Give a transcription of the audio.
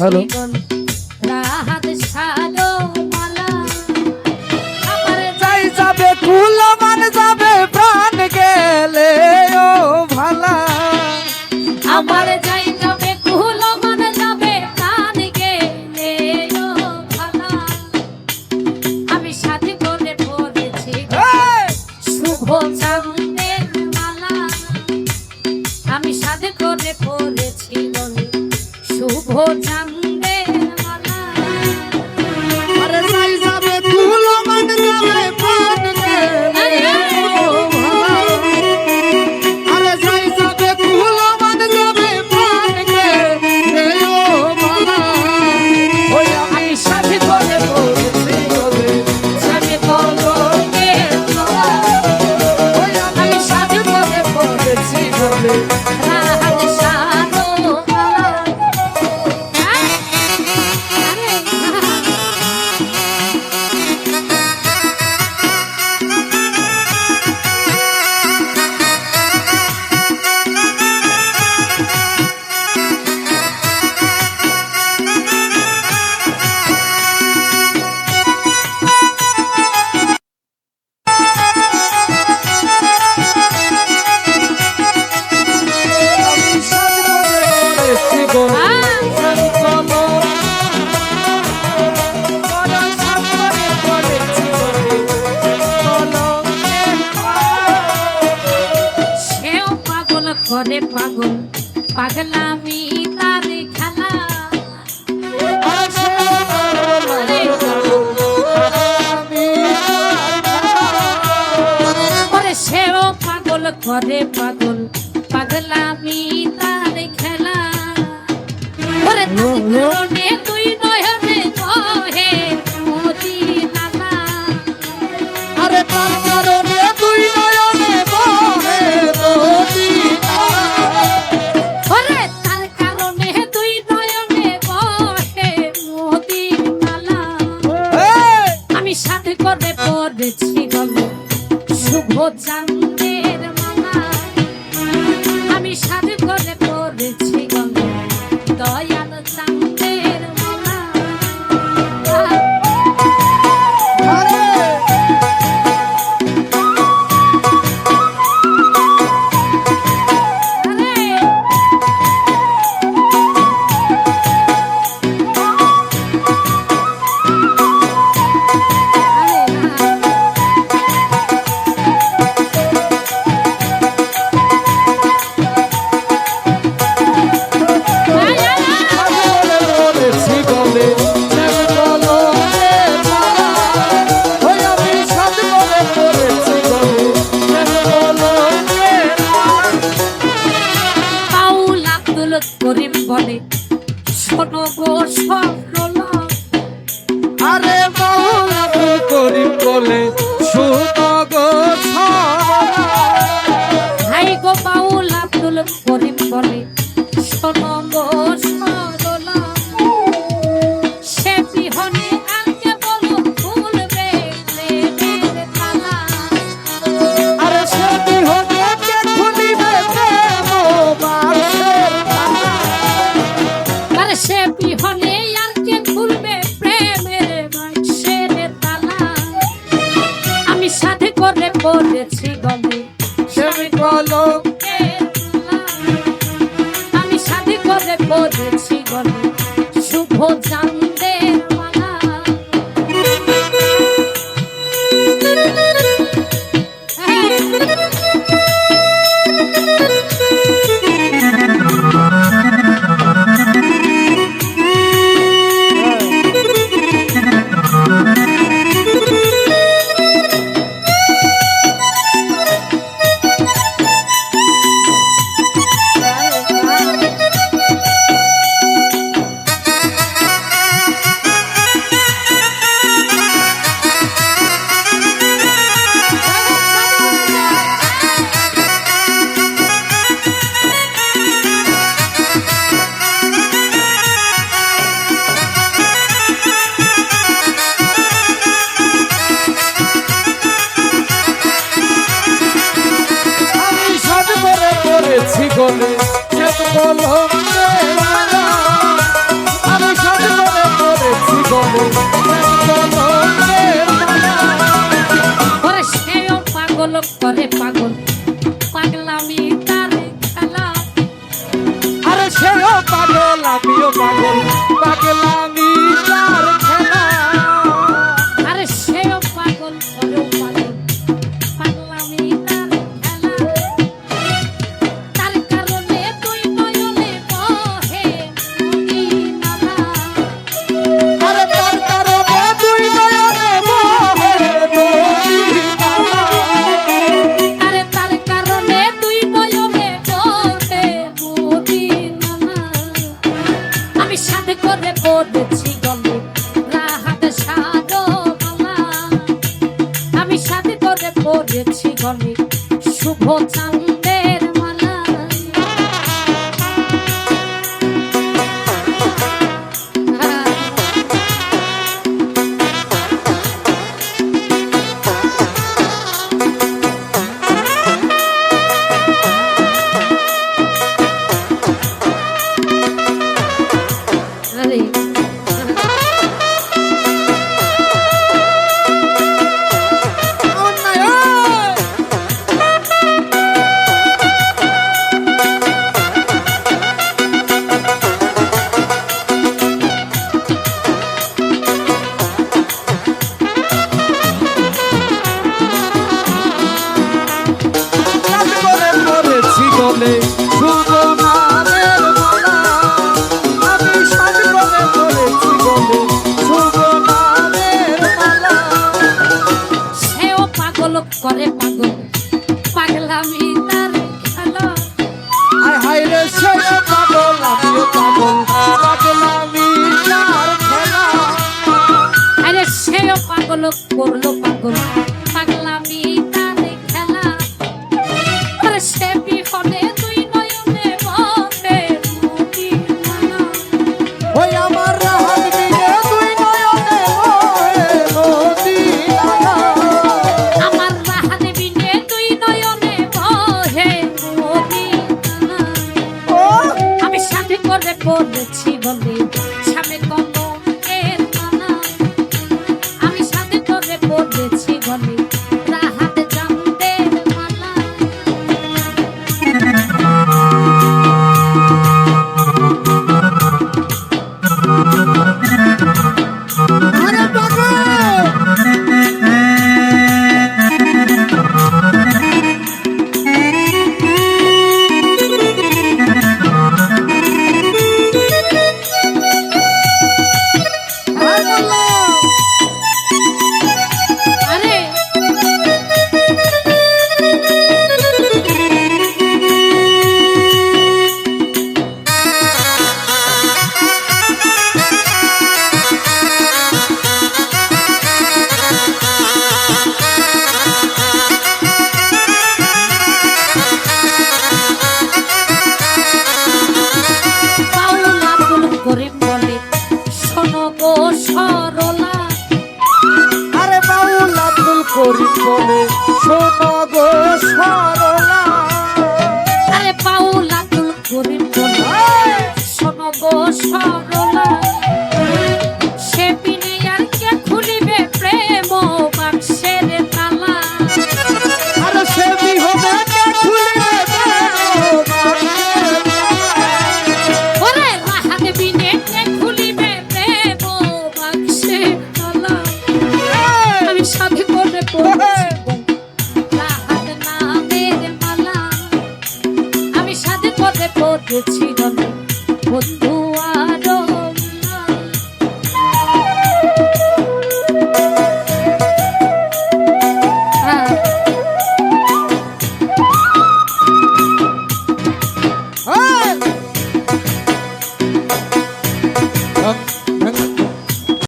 Hello করে পাগল, পাগলামি, তার খেলা। সেও পাগল করে পাগল, পাগলামি খেলা। তুই নয়নে কহে মোদি আরে time. পড়েছি গলে সেই কলঙ্কে আমি শাদি করে পড়েছি গলে শুভ জান সকলে শ্বেত কলম আমি সজনে পড়েছি বলে পাগল করে পাগল আরে সেও পাগল আমিও পাগল পাগলামি তার খেলা। করেছি গণিত শুভ চান্দ। পাগল করল পাগল। শোনা গো সারা